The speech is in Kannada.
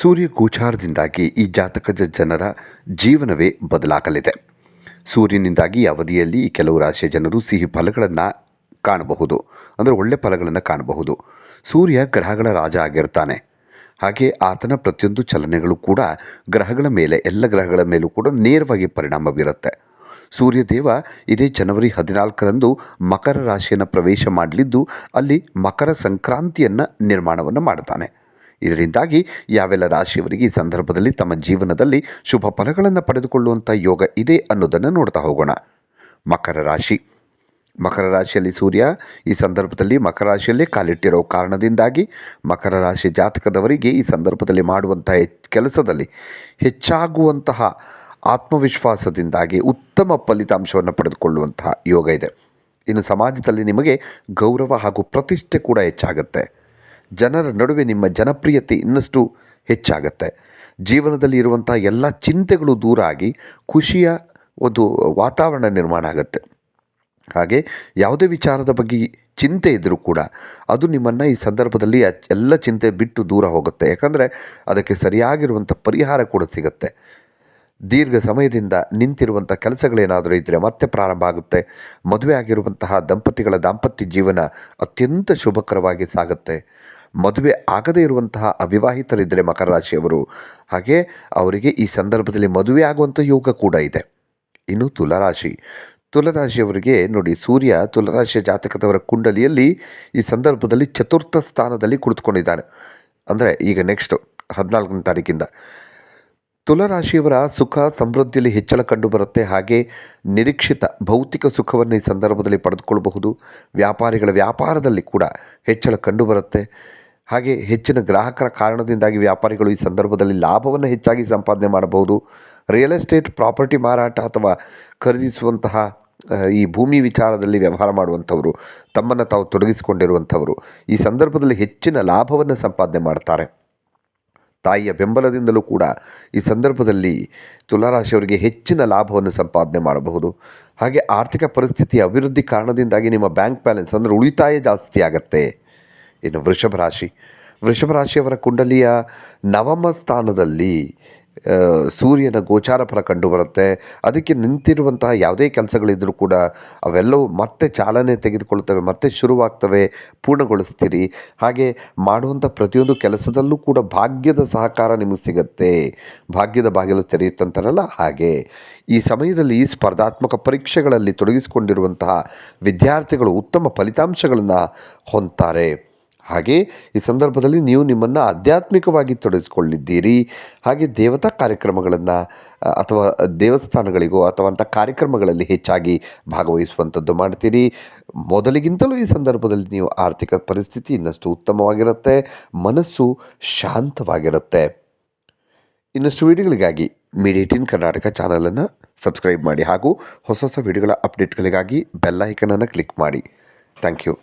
ಸೂರ್ಯ ಗೋಚಾರದಿಂದಾಗಿ ಈ ಜಾತಕದ ಜನರ ಜೀವನವೇ ಬದಲಾಗಲಿದೆ. ಸೂರ್ಯನಿಂದಾಗಿ ಅವಧಿಯಲ್ಲಿ ಕೆಲವು ರಾಶಿಯ ಜನರು ಸಿಹಿ ಫಲಗಳನ್ನು ಕಾಣಬಹುದು. ಅಂದರೆ ಒಳ್ಳೆ ಫಲಗಳನ್ನು ಕಾಣಬಹುದು. ಸೂರ್ಯ ಗ್ರಹಗಳ ರಾಜ ಆಗಿರ್ತಾನೆ. ಹಾಗೆ ಆತನ ಪ್ರತಿಯೊಂದು ಚಲನೆಗಳು ಕೂಡ ಗ್ರಹಗಳ ಮೇಲೆ, ಎಲ್ಲ ಗ್ರಹಗಳ ಮೇಲೂ ಕೂಡ ನೇರವಾಗಿ ಪರಿಣಾಮ ಬೀರುತ್ತೆ. ಸೂರ್ಯದೇವ ಇದೇ ಜನವರಿ ಹದಿನಾಲ್ಕರಂದು ಮಕರ ರಾಶಿಯನ್ನು ಪ್ರವೇಶ ಮಾಡಲಿದ್ದು ಅಲ್ಲಿ ಮಕರ ಸಂಕ್ರಾಂತಿಯನ್ನು ನಿರ್ಮಾಣವನ್ನು ಮಾಡ್ತಾನೆ. ಇದರಿಂದಾಗಿ ಯಾವೆಲ್ಲ ರಾಶಿಯವರಿಗೆ ಈ ಸಂದರ್ಭದಲ್ಲಿ ತಮ್ಮ ಜೀವನದಲ್ಲಿ ಶುಭ ಫಲಗಳನ್ನು ಪಡೆದುಕೊಳ್ಳುವಂಥ ಯೋಗ ಇದೆ ಅನ್ನೋದನ್ನು ನೋಡ್ತಾ ಹೋಗೋಣ. ಮಕರ ರಾಶಿ. ಮಕರ ರಾಶಿಯಲ್ಲಿ ಸೂರ್ಯ ಈ ಸಂದರ್ಭದಲ್ಲಿ ಮಕರ ರಾಶಿಯಲ್ಲೇ ಕಾಲಿಟ್ಟಿರೋ ಕಾರಣದಿಂದಾಗಿ ಮಕರ ರಾಶಿ ಜಾತಕದವರಿಗೆ ಈ ಸಂದರ್ಭದಲ್ಲಿ ಮಾಡುವಂತಹ ಕೆಲಸದಲ್ಲಿ ಹೆಚ್ಚಾಗುವಂತಹ ಆತ್ಮವಿಶ್ವಾಸದಿಂದಾಗಿ ಉತ್ತಮ ಫಲಿತಾಂಶವನ್ನು ಪಡೆದುಕೊಳ್ಳುವಂತಹ ಯೋಗ ಇದೆ. ಇನ್ನು ಸಮಾಜದಲ್ಲಿ ನಿಮಗೆ ಗೌರವ ಹಾಗೂ ಪ್ರತಿಷ್ಠೆ ಕೂಡ ಹೆಚ್ಚಾಗುತ್ತೆ. ಜನರ ನಡುವೆ ನಿಮ್ಮ ಜನಪ್ರಿಯತೆ ಇನ್ನಷ್ಟು ಹೆಚ್ಚಾಗುತ್ತೆ. ಜೀವನದಲ್ಲಿ ಇರುವಂಥ ಎಲ್ಲ ಚಿಂತೆಗಳು ದೂರ ಆಗಿ ಖುಷಿಯ ಒಂದು ವಾತಾವರಣ ನಿರ್ಮಾಣ ಆಗುತ್ತೆ. ಹಾಗೆ ಯಾವುದೇ ವಿಚಾರದ ಬಗ್ಗೆ ಚಿಂತೆ ಇದ್ದರೂ ಕೂಡ ಅದು ನಿಮ್ಮನ್ನು ಈ ಸಂದರ್ಭದಲ್ಲಿ ಎಲ್ಲ ಚಿಂತೆ ಬಿಟ್ಟು ದೂರ ಹೋಗುತ್ತೆ. ಯಾಕಂದರೆ ಅದಕ್ಕೆ ಸರಿಯಾಗಿರುವಂಥ ಪರಿಹಾರ ಕೂಡ ಸಿಗುತ್ತೆ. ದೀರ್ಘ ಸಮಯದಿಂದ ನಿಂತಿರುವಂಥ ಕೆಲಸಗಳೇನಾದರೂ ಇದ್ದರೆ ಮತ್ತೆ ಪ್ರಾರಂಭ ಆಗುತ್ತೆ. ಮದುವೆ ಆಗಿರುವಂತಹ ದಂಪತಿಗಳ ದಾಂಪತ್ಯ ಜೀವನ ಅತ್ಯಂತ ಶುಭಕರವಾಗಿ ಸಾಗುತ್ತೆ. ಮದುವೆ ಆಗದೇ ಇರುವಂತಹ ಅವಿವಾಹಿತರಿದ್ದರೆ ಮಕರ ರಾಶಿಯವರು. ಹಾಗೆ ಅವರಿಗೆ ಈ ಸಂದರ್ಭದಲ್ಲಿ ಮದುವೆ ಆಗುವಂಥ ಯೋಗ ಕೂಡ ಇದೆ. ಇನ್ನು ತುಲರಾಶಿ. ತುಲರಾಶಿಯವರಿಗೆ ನೋಡಿ ಸೂರ್ಯ ತುಲರಾಶಿಯ ಜಾತಕದವರ ಕುಂಡಲಿಯಲ್ಲಿ ಈ ಸಂದರ್ಭದಲ್ಲಿ ಚತುರ್ಥ ಸ್ಥಾನದಲ್ಲಿ ಕುಳಿತುಕೊಂಡಿದ್ದಾನೆ. ಅಂದರೆ ಈಗ ನೆಕ್ಸ್ಟ್ ಹದಿನಾಲ್ಕನೇ ತಾರೀಕಿಂದ. ತುಲರಾಶಿಯವರ ಸುಖ ಸಮೃದ್ಧಿಯಲ್ಲಿ ಹೆಚ್ಚಳ ಕಂಡುಬರುತ್ತೆ. ಹಾಗೆ ನಿರೀಕ್ಷಿತ ಭೌತಿಕ ಸುಖವನ್ನು ಈ ಸಂದರ್ಭದಲ್ಲಿ ಪಡೆದುಕೊಳ್ಳಬಹುದು. ವ್ಯಾಪಾರಿಗಳ ವ್ಯಾಪಾರದಲ್ಲಿ ಕೂಡ ಹೆಚ್ಚಳ ಕಂಡುಬರುತ್ತೆ. ಹಾಗೆ ಹೆಚ್ಚಿನ ಗ್ರಾಹಕರ ಕಾರಣದಿಂದಾಗಿ ವ್ಯಾಪಾರಿಗಳು ಈ ಸಂದರ್ಭದಲ್ಲಿ ಲಾಭವನ್ನು ಹೆಚ್ಚಾಗಿ ಸಂಪಾದನೆ ಮಾಡಬಹುದು. ರಿಯಲ್ ಎಸ್ಟೇಟ್ ಪ್ರಾಪರ್ಟಿ ಮಾರಾಟ ಅಥವಾ ಖರೀದಿಸುವಂತಹ ಈ ಭೂಮಿ ವಿಚಾರದಲ್ಲಿ ವ್ಯವಹಾರ ಮಾಡುವಂಥವರು, ತಮ್ಮನ್ನು ತಾವು ತೊಡಗಿಸಿಕೊಂಡಿರುವಂಥವರು, ಈ ಸಂದರ್ಭದಲ್ಲಿ ಹೆಚ್ಚಿನ ಲಾಭವನ್ನು ಸಂಪಾದನೆ ಮಾಡ್ತಾರೆ. ತಾಯಿಯ ಬೆಂಬಲದಿಂದಲೂ ಕೂಡ ಈ ಸಂದರ್ಭದಲ್ಲಿ ತುಲಾರಾಶಿಯವರಿಗೆ ಹೆಚ್ಚಿನ ಲಾಭವನ್ನು ಸಂಪಾದನೆ ಮಾಡಬಹುದು. ಹಾಗೆ ಆರ್ಥಿಕ ಪರಿಸ್ಥಿತಿಯ ಅಭಿವೃದ್ಧಿ ಕಾರಣದಿಂದಾಗಿ ನಿಮ್ಮ ಬ್ಯಾಂಕ್ ಬ್ಯಾಲೆನ್ಸ್ ಅಂದರೆ ಉಳಿತಾಯ ಜಾಸ್ತಿ ಆಗತ್ತೆ. ಇನ್ನು ವೃಷಭ ರಾಶಿ. ವೃಷಭ ರಾಶಿಯವರ ಕುಂಡಲಿಯ ನವಮ ಸ್ಥಾನದಲ್ಲಿ ಸೂರ್ಯನ ಗೋಚಾರ ಫಲ ಕಂಡುಬರುತ್ತೆ. ಅದಕ್ಕೆ ನಿಂತಿರುವಂತಹ ಯಾವುದೇ ಕೆಲಸಗಳಿದ್ದರೂ ಕೂಡ ಅವೆಲ್ಲವೂ ಮತ್ತೆ ಚಾಲನೆ ತೆಗೆದುಕೊಳ್ತವೆ ಮತ್ತೆ ಶುರುವಾಗ್ತವೆ, ಪೂರ್ಣಗೊಳಿಸ್ತೀರಿ. ಹಾಗೆ ಮಾಡುವಂಥ ಪ್ರತಿಯೊಂದು ಕೆಲಸದಲ್ಲೂ ಕೂಡ ಭಾಗ್ಯದ ಸಹಕಾರ ನಿಮಗೆ ಸಿಗತ್ತೆ. ಭಾಗ್ಯದ ಬಾಗಿಲು ತೆರೆಯುತ್ತಂತಾರಲ್ಲ ಹಾಗೆ. ಈ ಸಮಯದಲ್ಲಿ ಈ ಸ್ಪರ್ಧಾತ್ಮಕ ಪರೀಕ್ಷೆಗಳಲ್ಲಿ ತೊಡಗಿಸಿಕೊಂಡಿರುವಂತಹ ವಿದ್ಯಾರ್ಥಿಗಳು ಉತ್ತಮ ಫಲಿತಾಂಶಗಳನ್ನು ಹೊಂದ್ತಾರೆ. ಹಾಗೆ ಈ ಸಂದರ್ಭದಲ್ಲಿ ನೀವು ನಿಮ್ಮನ್ನು ಆಧ್ಯಾತ್ಮಿಕವಾಗಿ ತೊಡಗಿಸ್ಕೊಂಡಿದ್ದೀರಿ ಹಾಗೆ ದೇವತಾ ಕಾರ್ಯಕ್ರಮಗಳನ್ನು ಅಥವಾ ದೇವಸ್ಥಾನಗಳಿಗೋ ಅಥವಾ ಅಂಥ ಕಾರ್ಯಕ್ರಮಗಳಲ್ಲಿ ಹೆಚ್ಚಾಗಿ ಭಾಗವಹಿಸುವಂಥದ್ದು ಮಾಡ್ತೀರಿ. ಮೊದಲಿಗಿಂತಲೂ ಈ ಸಂದರ್ಭದಲ್ಲಿ ನೀವು ಆರ್ಥಿಕ ಪರಿಸ್ಥಿತಿ ಇನ್ನಷ್ಟು ಉತ್ತಮವಾಗಿರುತ್ತೆ, ಮನಸ್ಸು ಶಾಂತವಾಗಿರುತ್ತೆ. ಇನ್ನಷ್ಟು ವಿಡಿಯೋಗಳಿಗಾಗಿ ಮೀಡಿಯೇಟಿನ್ ಕರ್ನಾಟಕ ಚಾನಲನ್ನು ಸಬ್ಸ್ಕ್ರೈಬ್ ಮಾಡಿ ಹಾಗೂ ಹೊಸ ಹೊಸ ವೀಡಿಯೋಗಳ ಅಪ್ಡೇಟ್ಗಳಿಗಾಗಿ ಬೆಲ್ ಐಕನನ್ನು ಕ್ಲಿಕ್ ಮಾಡಿ. Thank you.